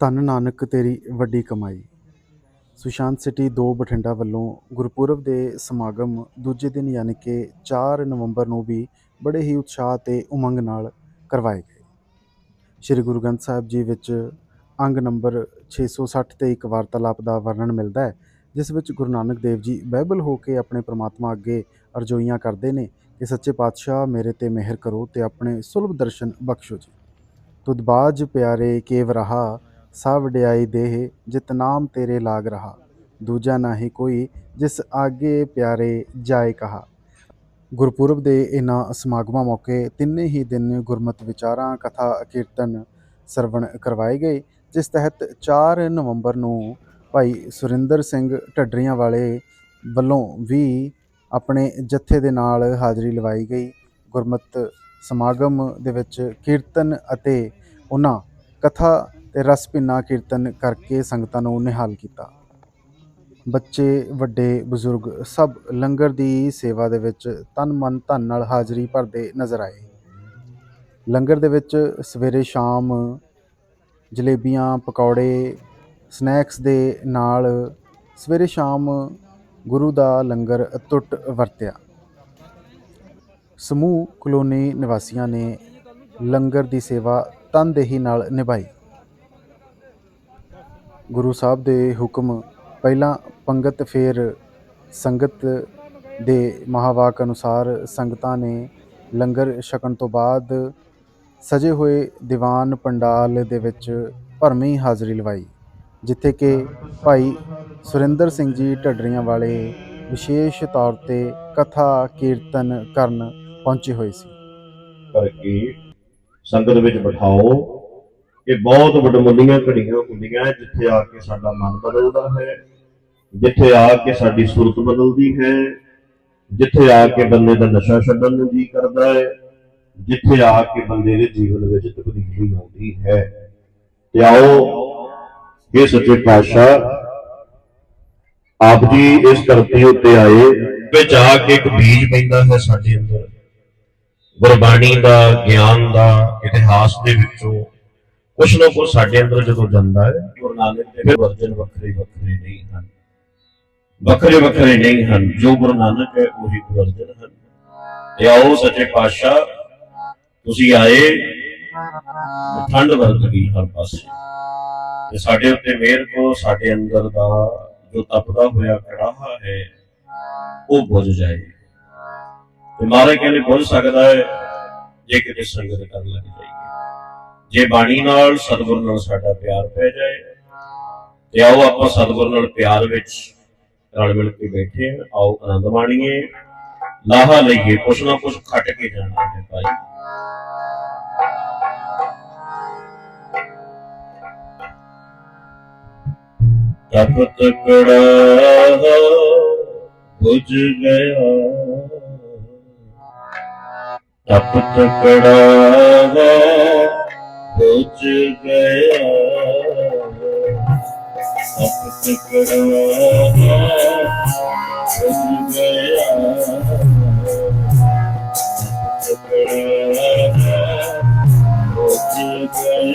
ਧੰਨ ਨਾਨਕ, ਤੇਰੀ ਵੱਡੀ ਕਮਾਈ। ਸੁਸ਼ਾਂਤ ਸਿਟੀ 2 ਬਠਿੰਡਾ ਵੱਲੋਂ ਗੁਰਪੁਰਬ ਦੇ ਸਮਾਗਮ ਦੂਜੇ ਦਿਨ ਯਾਨੀ ਕਿ 4 ਨਵੰਬਰ ਨੂੰ ਵੀ ਬੜੇ ਹੀ ਉਤਸ਼ਾਹ ਤੇ ਉਮੰਗ ਨਾਲ ਕਰਵਾਏ ਗਏ। ਸ੍ਰੀ ਗੁਰੂ ਗ੍ਰੰਥ ਸਾਹਿਬ ਜੀ ਵਿੱਚ ਅੰਗ ਨੰਬਰ 660 ਤੇ ਇੱਕ ਵਾਰਤਾਲਾਪ ਦਾ ਵਰਣਨ ਮਿਲਦਾ ਹੈ, ਜਿਸ ਵਿੱਚ ਗੁਰੂ ਨਾਨਕ ਦੇਵ ਜੀ ਬਾਈਬਲ ਹੋ ਕੇ ਆਪਣੇ ਪ੍ਰਮਾਤਮਾ ਅੱਗੇ ਅਰਜ਼ੋਈਆਂ ਕਰਦੇ ਨੇ ਕਿ ਸੱਚੇ ਪਾਤਸ਼ਾਹ ਮੇਰੇ ਤੇ ਮਿਹਰ ਕਰੋ ਤੇ ਆਪਣੇ ਸੁਲਭ ਦਰਸ਼ਨ ਬਖਸ਼ੋ ਜੀ। ਤੁਧ ਪਿਆਰੇ ਕੇਵ ਰਹਾ ਸਭ ਵਡਿਆਈ ਦੇਹ, ਜਿਤ ਨਾਮ ਤੇਰੇ ਲਾਗ ਰਹਾ। ਦੂਜਾ ਨਾਹੀ ਕੋਈ, ਜਿਸ ਆਗੇ ਪਿਆਰੇ ਜਾਏ ਕਹਾ। ਗੁਰਪੁਰਬ ਦੇ ਇਹਨਾਂ ਸਮਾਗਮਾਂ ਮੌਕੇ ਤਿੰਨੇ ਹੀ ਦਿਨ ਗੁਰਮਤਿ ਵਿਚਾਰਾਂ, ਕਥਾ, ਕੀਰਤਨ ਸਰਵਣ ਕਰਵਾਏ ਗਏ, ਜਿਸ ਤਹਿਤ 4 ਨਵੰਬਰ ਨੂੰ ਭਾਈ ਸੁਰਿੰਦਰ ਸਿੰਘ ਢੱਡਰੀਆਂ ਵਾਲੇ ਵੱਲੋਂ ਵੀ ਆਪਣੇ ਜਥੇ ਦੇ ਨਾਲ ਹਾਜ਼ਰੀ ਲਵਾਈ ਗਈ। ਗੁਰਮਤ ਸਮਾਗਮ ਦੇ ਵਿੱਚ ਕੀਰਤਨ ਅਤੇ ਉਹਨਾਂ ਕਥਾ ਤੇ ਰਸ ਭਿੰਨਾ ਕੀਰਤਨ ਕਰਕੇ ਸੰਗਤਾਂ ਨੂੰ ਨਿਹਾਲ ਕੀਤਾ। ਬੱਚੇ, ਵੱਡੇ, ਬਜ਼ੁਰਗ ਸਭ ਲੰਗਰ ਦੀ ਸੇਵਾ ਦੇ ਵਿੱਚ ਤਨ ਮਨ ਧਨ ਨਾਲ ਹਾਜ਼ਰੀ ਭਰਦੇ ਨਜ਼ਰ ਆਏ। ਲੰਗਰ ਦੇ ਵਿੱਚ ਸਵੇਰੇ ਸ਼ਾਮ ਜਲੇਬੀਆਂ, ਪਕੌੜੇ, ਸਨੈਕਸ ਦੇ ਨਾਲ ਸਵੇਰੇ ਸ਼ਾਮ ਗੁਰੂ ਦਾ ਲੰਗਰ ਟੁੱਟ ਵਰਤਿਆ। ਸਮੂਹ ਕਲੋਨੀ ਨਿਵਾਸੀਆਂ ਨੇ ਲੰਗਰ ਦੀ ਸੇਵਾ ਤਨਦੇਹੀ ਨਾਲ ਨਿਭਾਈ। ਗੁਰੂ ਸਾਹਿਬ ਦੇ ਹੁਕਮ ਪਹਿਲਾਂ ਪੰਗਤ ਫੇਰ ਸੰਗਤ ਦੇ ਮਹਾਵਾਕ ਅਨੁਸਾਰ ਸੰਗਤਾਂ ਨੇ ਲੰਗਰ ਛਕਣ ਤੋਂ ਬਾਅਦ ਸਜੇ ਹੋਏ ਦੀਵਾਨ ਪੰਡਾਲ ਦੇ ਵਿੱਚ ਭਰਮੀ ਹਾਜ਼ਰੀ ਲਵਾਈ, ਜਿੱਥੇ ਕਿ ਭਾਈ ਸੁਰਿੰਦਰ ਸਿੰਘ ਜੀ ਢੱਡਰੀਆਂ ਵਾਲੇ ਵਿਸ਼ੇਸ਼ ਤੌਰ ਤੇ ਕਥਾ ਕੀਰਤਨ ਕਰਨ ਪਹੁੰਚੇ ਹੋਏ ਸੀ। ਕਰਕੇ ਸੰਗਤ ਵਿੱਚ ਬਿਠਾਓ ਇਹ ਬਹੁਤ ਵੱਡਮੁੱਲੀਆਂ ਘੜੀਆਂ ਹੁੰਦੀਆਂ ਹੈ, ਜਿੱਥੇ ਆ ਕੇ ਸਾਡਾ ਮਨ ਬਦਲਦਾ ਹੈ ਜਿੱਥੇ ਆ ਕੇ ਸਾਡੀ ਸੂਰਤ ਬਦਲਦੀ ਹੈ ਜਿੱਥੇ ਆ ਕੇ ਬੰਦੇ ਦਾ ਨਸ਼ਾ ਛੱਡਣ ਨੂੰ ਜੀ ਕਰਦਾ ਹੈ ਜਿੱਥੇ ਆ ਕੇ ਬੰਦੇ ਦੇ ਜੀਵਨ ਵਿੱਚ ਤਬਦੀਲੀ ਆਉਂਦੀ ਹੈ। ਤੇ ਆਓ ਇਹ ਸੱਚੇ ਪਾਤਸ਼ਾਹ ਆਪ ਜੀ ਇਸ ਧਰਤੀ ਉੱਤੇ ਆਏ ਵਿੱਚ ਆ ਕੇ ਇੱਕ ਬੀਜ ਪੈਂਦਾ ਹੈ ਸਾਡੇ ਅੰਦਰ। ਗੁਰਬਾਣੀ ਦਾ ਗਿਆਨ ਦਾ ਇਤਿਹਾਸ ਦੇ ਵਿੱਚੋਂ ਕੁਛ ਨਾ ਕੁਛ ਸਾਡੇ ਅੰਦਰ ਜਦੋਂ ਜਾਂਦਾ ਹੈ ਗੁਰੂ ਨਾਨਕ ਦੇ ਵਰਜਨ ਵੱਖਰੇ ਵੱਖਰੇ ਨਹੀਂ ਹਨ। ਵੱਖਰੇ ਵੱਖਰੇ ਨਹੀਂ ਹਨ ਜੋ ਗੁਰੂ ਨਾਨਕ ਹੈ ਉਹੀ ਵਰਜਨ ਹਨ। ਤੇ ਆਓ ਸੱਚੇ ਪਾਤਸ਼ਾਹ ਤੁਸੀਂ ਆਏ ਠੰਡ ਵਰਤ ਗਈ ਹਰ ਪਾਸੇ। ਤੇ ਸਾਡੇ ਉੱਤੇ ਮਿਹਰ ਕੋ ਸਾਡੇ ਅੰਦਰ ਦਾ ਜੋ ਤਪਦਾ ਹੋਇਆ ਕੜਾਹਾ ਹੈ ਉਹ ਬੁਝ ਜਾਏ। ਤੇ ਮਹਾਰਾਜ ਕਹਿੰਦੇ ਬੁਝ ਸਕਦਾ ਹੈ ਜੇ ਕਿਤੇ ਸੰਗਤ ਕਰਨ ਲੱਗ ਜਾਈਏ ਜੇ ਬਾਣੀ ਨਾਲ ਸਤਿਗੁਰ ਨਾਲ ਸਾਡਾ ਪਿਆਰ ਪੈ ਜਾਏ, ਤੇ ਆਓ ਆਪਾਂ ਸਤਿਗੁਰ ਨਾਲ ਪਿਆਰ ਵਿੱਚ ਰਲ ਮਿਲ ਕੇ ਬੈਠੇ ਆਓ ਆਨੰਦ ਮਾਣੀਏ। ਲਾਹਾ ਲਈਏ, ਕੁਛ ਨਾ ਕੁਛ ਖੱਟ ਕੇ ਜਾਣਾ ਹੈ ਭਾਈ। ਤਪਤ ਕੜਾ ਬੁਝ ਗਿਆ। ਤਪਤ ਕੜਾ ਬੁਝ ਗਿਆ। ਤਪਤ ਕੜਾ ਬੁਝ ਗਿਆ। ਤਪਤ ਕੜਾ ਬੁਝ Sheetal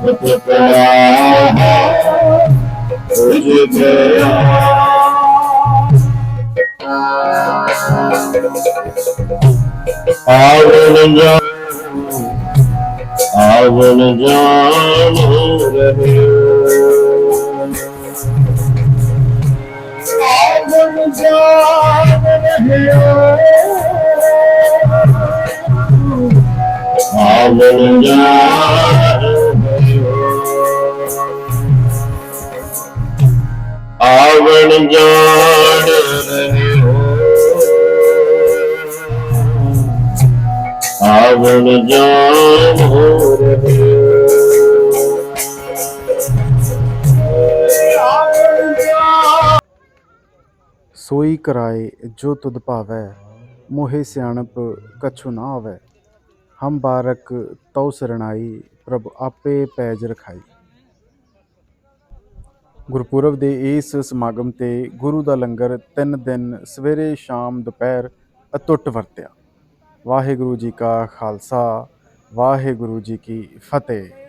I will enjoy, I will enjoy the ਆਵਣ ਜਾਣ ਰਹਿਓ। ਆਵਣ ਜਾਣ ਰਹਿਓ ਸੋਈ ਕਰਾਏ ਜੋ ਤੁਧ ਭਾਵੈ, ਮੋਹੇ ਸਿਆਣਪ ਕਛੁ ਨਾ ਆਵੈ। ਹਮ ਬਾਰਕ ਤਉ ਸਰਣਾਈ, ਪ੍ਰਭ ਆਪੇ ਪੈਜ ਰਖਾਈ। ਗੁਰਪੁਰਬ ਦੇ ਇਸ ਸਮਾਗਮ ਤੇ ਗੁਰੂ ਦਾ ਲੰਗਰ ਤਿੰਨ ਦਿਨ ਸਵੇਰੇ ਸ਼ਾਮ ਦੁਪਹਿਰ ਅਤੁੱਟ ਵਰਤਿਆ। ਵਾਹਿਗੁਰੂ ਜੀ ਕਾ ਖਾਲਸਾ, ਵਾਹਿਗੁਰੂ ਜੀ ਕੀ ਫਤਿਹ।